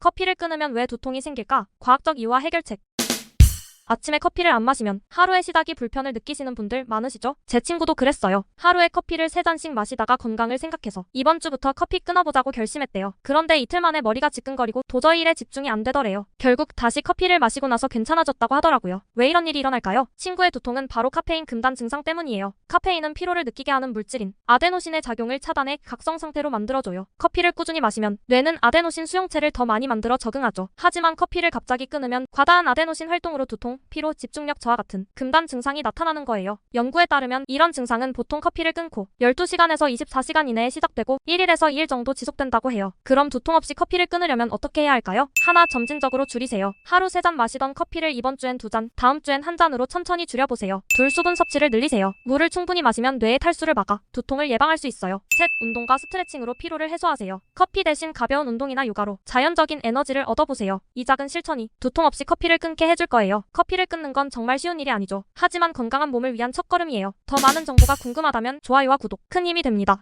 커피를 끊으면 왜 두통이 생길까? 과학적 이유와 해결책. 아침에 커피를 안 마시면 하루의 시작이 불편을 느끼시는 분들 많으시죠? 제 친구도 그랬어요. 하루에 커피를 세잔씩 마시다가 건강을 생각해서 이번 주부터 커피 끊어보자고 결심했대요. 그런데 이틀 만에 머리가 지끈거리고 도저히 일에 집중이 안 되더래요. 결국 다시 커피를 마시고 나서 괜찮아졌다고 하더라고요. 왜 이런 일이 일어날까요? 친구의 두통은 바로 카페인 금단 증상 때문이에요. 카페인은 피로를 느끼게 하는 물질인 아데노신의 작용을 차단해 각성 상태로 만들어줘요. 커피를 꾸준히 마시면 뇌는 아데노신 수용체를 더 많이 만들어 적응하죠. 하지만 커피를 갑자기 끊으면 과다한 아데노신 활동으로 두통, 피로, 집중력 저하 같은 금단 증상이 나타나는 거예요. 연구에 따르면 이런 증상은 보통 커피를 끊고 12시간에서 24시간 이내에 시작되고 1일에서 2일 정도 지속된다고 해요. 그럼 두통 없이 커피를 끊으려면 어떻게 해야 할까요? 하나 점진적으로 줄이세요. 하루 3잔 마시던 커피를 이번 주엔 2잔, 다음 주엔 한 잔으로 천천히 줄여보세요. 둘 수분 섭취를 늘리세요. 물을 충분히 마시면 뇌의 탈수를 막아 두통을 예방할 수 있어요. 셋 운동과 스트레칭으로 피로를 해소하세요. 커피 대신 가벼운 운동이나 요가로 자연적인 에너지를 얻어보세요. 이 작은 실천이 두통 없이 커피를 끊게 해줄 거예요. 커 피를 끊는 건 정말 쉬운 일이 아니죠. 하지만 건강한 몸을 위한 첫걸음이에요. 더 많은 정보가 궁금하다면 좋아요와 구독 큰 힘이 됩니다.